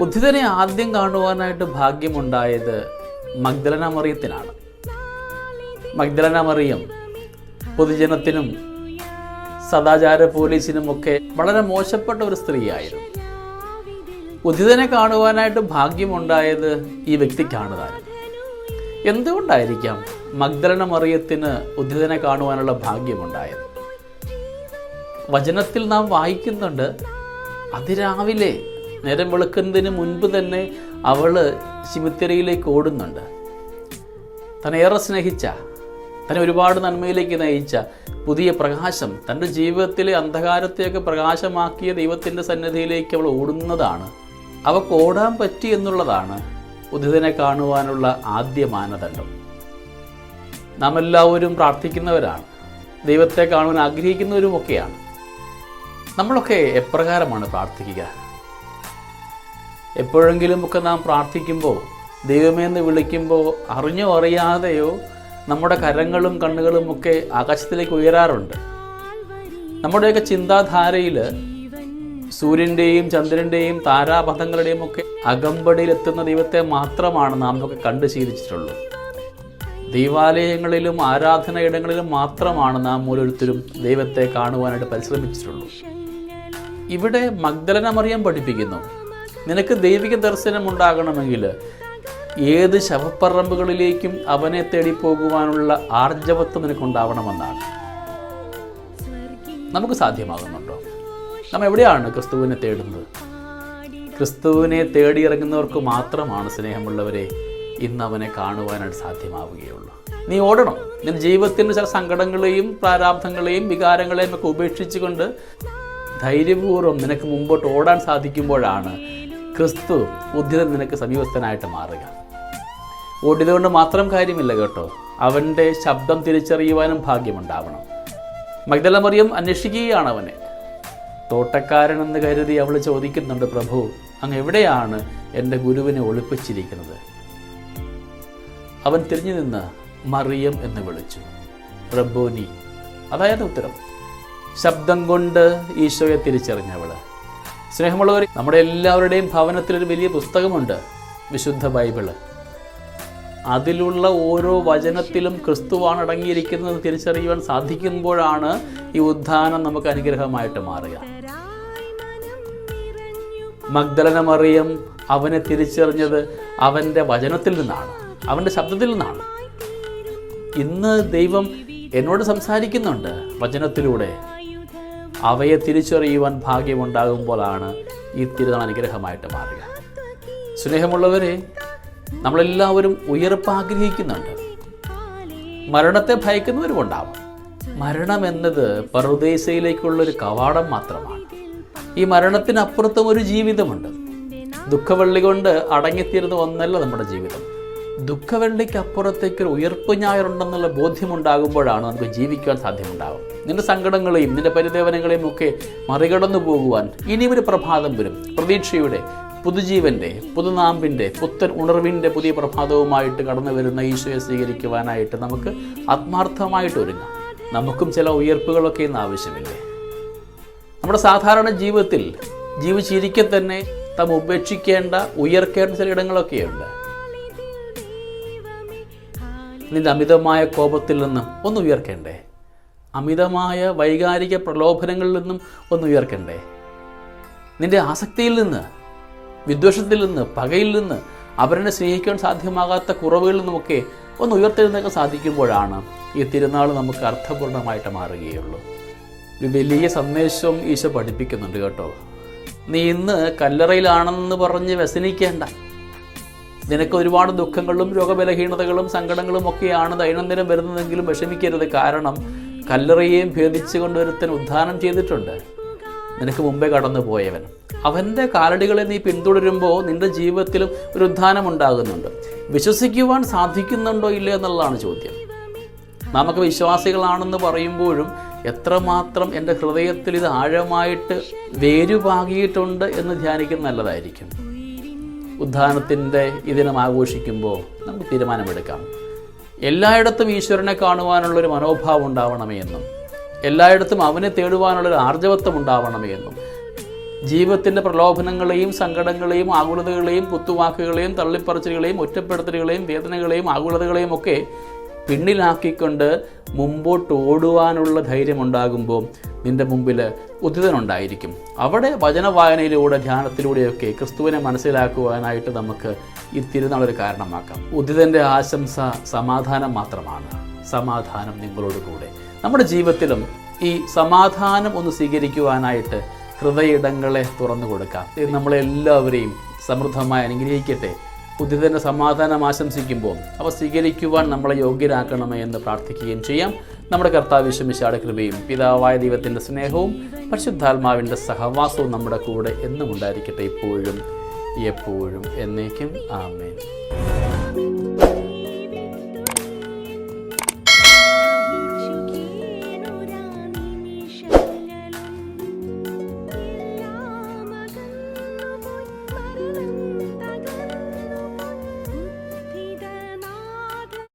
ഉദ്ധിതനെ ആദ്യം കാണുവാനായിട്ട് ഭാഗ്യമുണ്ടായത് മഗ്ദലന മറിയത്തിനാണ് മഗ്ദലന മറിയം പൊതുജനത്തിനും സദാചാര പോലീസിനുമൊക്കെ വളരെ മോശപ്പെട്ട ഒരു സ്ത്രീയായിരുന്നു. ഉദിതനെ കാണുവാനായിട്ട് ഭാഗ്യമുണ്ടായത് ഈ വ്യക്തിക്കാണ് താനും. എന്തുകൊണ്ടായിരിക്കാം മഗ്ദലന മറിയത്തിന് ഉദിതനെ കാണുവാനുള്ള ഭാഗ്യമുണ്ടായത്? വചനത്തിൽ നാം വായിക്കുന്നുണ്ട് അതിരാവിലെ നേരം വെളുക്കുന്നതിന് മുൻപ് തന്നെ അവൾ ശിമിത്തിരയിലേക്ക് ഓടുന്നുണ്ട്. തന്നെ ഏറെ സ്നേഹിച്ച തന്നെ ഒരുപാട് നന്മയിലേക്ക് നയിച്ച പുതിയ പ്രകാശം തന്റെ ജീവിതത്തിലെ അന്ധകാരത്തെയൊക്കെ പ്രകാശമാക്കിയ ദൈവത്തിന്റെ സന്നിധിയിലേക്ക് അവൾ ഓടുന്നതാണ്. അവൾക്ക് ഓടാൻ പറ്റി എന്നുള്ളതാണ് ഉദിതനെ കാണുവാനുള്ള ആദ്യ മാനദണ്ഡം. നാം എല്ലാവരും പ്രാർത്ഥിക്കുന്നവരാണ്. ദൈവത്തെ കാണുവാൻ ആഗ്രഹിക്കുന്നവരുമൊക്കെയാണ് നമ്മളൊക്കെ എപ്രകാരമാണ് പ്രാർത്ഥിക്കുക? എപ്പോഴെങ്കിലും ഒക്കെ നാം പ്രാർത്ഥിക്കുമ്പോൾ ദൈവമേ എന്ന് വിളിക്കുമ്പോൾ അറിഞ്ഞോ അറിയാതെയോ നമ്മുടെ കരങ്ങളും കണ്ണുകളും ഒക്കെ ആകാശത്തിലേക്ക് ഉയരാറുണ്ട്. നമ്മുടെയൊക്കെ ചിന്താധാരയിൽ സൂര്യന്റെയും ചന്ദ്രന്റെയും താരാപഥങ്ങളുടെയും ഒക്കെ അകമ്പടിയിൽ എത്തുന്ന ദൈവത്തെ മാത്രമാണ് നാം ഒക്കെ കണ്ടു ശീലിച്ചിട്ടുള്ളൂ. ദൈവാലയങ്ങളിലും ആരാധനയിടങ്ങളിലും മാത്രമാണ് നാം ഓരോരുത്തരും ദൈവത്തെ കാണുവാനായിട്ട് പരിശ്രമിച്ചിട്ടുള്ളൂ. ഇവിടെ മഗ്ദലന മറിയം പഠിപ്പിക്കുന്നു. നിനക്ക് ദൈവിക ദർശനം ഉണ്ടാകണമെങ്കിൽ ഏത് ശവപ്പറമ്പുകളിലേക്കും അവനെ തേടി പോകുവാനുള്ള ആർജവത്വം നിനക്കുണ്ടാവണമെന്നാണ്. നമുക്ക് സാധ്യമാകുന്നുണ്ടോ? നാം എവിടെയാണ് ക്രിസ്തുവിനെ തേടുന്നത്? ക്രിസ്തുവിനെ തേടിയിറങ്ങുന്നവർക്ക് മാത്രമാണ് സ്നേഹമുള്ളവരെ ഇന്ന് അവനെ കാണുവാനായിട്ട് സാധ്യമാവുകയുള്ളൂ. നീ ഓടണം. നിന്റെ ജീവിതത്തിന്റെ ചില സങ്കടങ്ങളെയും പ്രാരാബ്ധങ്ങളെയും വികാരങ്ങളെയും ഒക്കെ ഉപേക്ഷിച്ചുകൊണ്ട് ധൈര്യപൂർവം നിനക്ക് മുമ്പോട്ട് ഓടാൻ സാധിക്കുമ്പോഴാണ് ക്രിസ്തു ഉദ്ധിതൻ നിനക്ക് സമീപസ്ഥനായിട്ട് മാറുക. ഓടിയതുകൊണ്ട് മാത്രം കാര്യമില്ല കേട്ടോ. അവന്റെ ശബ്ദം തിരിച്ചറിയുവാനും ഭാഗ്യമുണ്ടാവണം. മഗ്ദലമറിയം അന്വേഷിക്കുകയാണ് അവനെ. തോട്ടക്കാരനെന്ന് കരുതി അവൾ ചോദിക്കുന്നുണ്ട് പ്രഭു അങ്ങ് എവിടെയാണ് എന്റെ ഗുരുവിനെ ഒളിപ്പിച്ചിരിക്കുന്നത്? അവൻ തിരിഞ്ഞു നിന്ന് മറിയം എന്ന് വിളിച്ചു. റബ്ബോനി അതായത് ഉത്തരം. ശബ്ദം കൊണ്ട് ഈശോയെ തിരിച്ചറിഞ്ഞവൾ. സ്നേഹമുള്ളവർ നമ്മുടെ എല്ലാവരുടെയും ഭവനത്തിൽ ഒരു വലിയ പുസ്തകമുണ്ട് വിശുദ്ധ ബൈബിൾ. അതിലുള്ള ഓരോ വചനത്തിലും ക്രിസ്തുവാണ് അടങ്ങിയിരിക്കുന്നത് തിരിച്ചറിയുവാൻ സാധിക്കുമ്പോഴാണ് ഈ ഉദ്ധാനം നമുക്ക് അനുഗ്രഹമായിട്ട് മാറുക. മഗ്ദലന മറിയം അവനെ തിരിച്ചറിഞ്ഞത് അവന്റെ വചനത്തിൽ നിന്നാണ് അവന്റെ ശബ്ദത്തിൽ നിന്നാണ്. ഇന്ന് ദൈവം എന്നോട് സംസാരിക്കുന്നുണ്ട് വചനത്തിലൂടെ. അവയെ തിരിച്ചറിയുവാൻ ഭാഗ്യമുണ്ടാകുമ്പോഴാണ് ഈ തിരുനാൾ അനുഗ്രഹമായിട്ട് മാറുക. സ്നേഹമുള്ളവരെ നമ്മളെല്ലാവരും ഉയർപ്പ് ആഗ്രഹിക്കുന്നുണ്ട്. മരണത്തെ ഭയക്കുന്നവരും ഉണ്ടാവും മരണം എന്നത് പറുദേശയിലേക്കുള്ള ഒരു കവാടം മാത്രമാണ്. ഈ മരണത്തിനപ്പുറത്തും ഒരു ജീവിതമുണ്ട്. ദുഃഖവള്ളി കൊണ്ട് അടങ്ങിത്തീരുന്ന ഒന്നല്ല നമ്മുടെ ജീവിതം. ദുഃഖവെള്ളിക്ക് അപ്പുറത്തേക്ക് ഒരു ഉയർപ്പ് ഞായറുണ്ടെന്നുള്ള ബോധ്യമുണ്ടാകുമ്പോഴാണ് നമുക്ക് ജീവിക്കാൻ സാധ്യമുണ്ടാകും നിന്റെ സങ്കടങ്ങളെയും നിന്റെ പരിദേവനങ്ങളെയും ഒക്കെ മറികടന്നു പോകുവാൻ ഇനിയും ഒരു പ്രഭാതം വരും. പ്രതീക്ഷയുടെ പുതുജീവന്റെ പുതുനാമ്പിന്റെ പുത്തൻ ഉണർവിന്റെ പുതിയ പ്രഭാതവുമായിട്ട് കടന്നു വരുന്ന ഈശോയെ സ്വീകരിക്കുവാനായിട്ട് നമുക്ക് ആത്മാർത്ഥമായിട്ട് ഒരുങ്ങാം. നമുക്കും ചില ഉയർപ്പുകളൊക്കെ ഇന്ന് ആവശ്യമില്ലേ? നമ്മുടെ സാധാരണ ജീവിതത്തിൽ ജീവിച്ചിരിക്കെ തന്നെ തം ഉപേക്ഷിക്കേണ്ട ഉയർക്കേണ്ട ചില ഇടങ്ങളൊക്കെയുണ്ട്. നിന്റെ അമിതമായ കോപത്തിൽ നിന്നും ഒന്ന് ഉയർക്കണ്ടേ? അമിതമായ വൈകാരിക പ്രലോഭനങ്ങളിൽ നിന്നും ഒന്ന് ഉയർക്കണ്ടേ? നിന്റെ ആസക്തിയിൽ നിന്ന് വിദ്വേഷത്തിൽ നിന്ന് പകയിൽ നിന്ന് അവരെ സ്നേഹിക്കാൻ സാധ്യമാകാത്ത കുറവുകളിൽ നിന്നുമൊക്കെ ഒന്ന് ഉയർത്തെഴുന്നേക്കാൻ സാധിക്കുമ്പോഴാണ് ഈ തിരുനാൾ നമുക്ക് അർത്ഥപൂർണമായിട്ട് മാറുകയുള്ളൂ. ഒരു വലിയ സന്ദേശം ഈശോ പഠിപ്പിക്കുന്നുണ്ട് കേട്ടോ. നീ ഇന്ന് കല്ലറയിലാണെന്ന് പറഞ്ഞ് വ്യസനിക്കേണ്ട. നിനക്ക് ഒരുപാട് ദുഃഖങ്ങളും രോഗബലഹീനതകളും സങ്കടങ്ങളും ഒക്കെയാണ് ദൈനംദിനം വരുന്നതെങ്കിലും വിഷമിക്കരുത്. കാരണം കല്ലറയെയും ഭേദിച്ചു കൊണ്ടൊരുത്തൻ ഉദ്ധാനം ചെയ്തിട്ടുണ്ട്. നിനക്ക് മുമ്പേ കടന്നു പോയവൻ അവന്റെ കാലടികളെ നീ പിന്തുടരുമ്പോൾ നിന്റെ ജീവിതത്തിലും ഒരു ഉദ്ധാനം ഉണ്ടാകുന്നുണ്ട്. വിശ്വസിക്കുവാൻ സാധിക്കുന്നുണ്ടോ ഇല്ലയോ എന്നുള്ളതാണ് ചോദ്യം. നമുക്ക് വിശ്വാസികളാണെന്ന് പറയുമ്പോഴും എത്രമാത്രം എന്റെ ഹൃദയത്തിൽ ഇത് ആഴമായിട്ട് വേരുപാകിയിട്ടുണ്ട് എന്ന് ധ്യാനിക്കുന്നത് നല്ലതായിരിക്കും. ഉദ്ധാനത്തിന്റെ ഈ ആഘോഷിക്കുമ്പോൾ നമുക്ക് തീരുമാനമെടുക്കാം. എല്ലായിടത്തും ഈശ്വരനെ കാണുവാനുള്ളൊരു മനോഭാവം ഉണ്ടാവണമേ എന്നും എല്ലായിടത്തും അവനെ തേടുവാനുള്ളൊരു ആർജവത്വം ഉണ്ടാവണമേ എന്നും ജീവിതത്തിന്റെ പ്രലോഭനങ്ങളെയും സങ്കടങ്ങളെയും ആകുലതകളെയും കുത്തുവാക്കുകളെയും തള്ളിപ്പറച്ചിലുകളെയും ഒറ്റപ്പെടുത്തലുകളെയും വേദനകളെയും ആകുലതകളെയും ഒക്കെ പിന്നിലാക്കിക്കൊണ്ട് മുമ്പോട്ട് ഓടുവാനുള്ള ധൈര്യമുണ്ടാകുമ്പോൾ നിന്റെ മുമ്പിൽ ഉദിതനുണ്ടായിരിക്കും. അവിടെ വചനവായനയിലൂടെ ധ്യാനത്തിലൂടെയൊക്കെ ക്രിസ്തുവിനെ മനസ്സിലാക്കുവാനായിട്ട് നമുക്ക് ഈ തിരുനാളൊരു കാരണമാക്കാം. ഉദിതന്റെ ആശംസ സമാധാനം മാത്രമാണ്. സമാധാനം നിങ്ങളോട് കൂടെ. നമ്മുടെ ജീവിതത്തിലും ഈ സമാധാനം ഒന്ന് സ്വീകരിക്കുവാനായിട്ട് ഹൃദയ ഇടങ്ങളെ തുറന്നു കൊടുക്കാം. ഇത് നമ്മളെല്ലാവരെയും സമൃദ്ധമായി അനുഗ്രഹിക്കട്ടെ. ഉദിതന്റെ സമാധാനം ആശംസിക്കുമ്പോൾ അവ സ്വീകരിക്കുവാൻ നമ്മളെ യോഗ്യരാക്കണമേ എന്ന് പ്രാർത്ഥിക്കുകയും ചെയ്യാം. നമ്മുടെ കർത്താവ് ശമിശാടെ കൃപയും പിതാവായ ദൈവത്തിന്റെ സ്നേഹവും പരിശുദ്ധാത്മാവിന്റെ സഹവാസവും നമ്മുടെ കൂടെ എന്നും ഉണ്ടായിരിക്കട്ടെ ഇപ്പോഴും എപ്പോഴും എന്നേക്കും. ആമേൻ.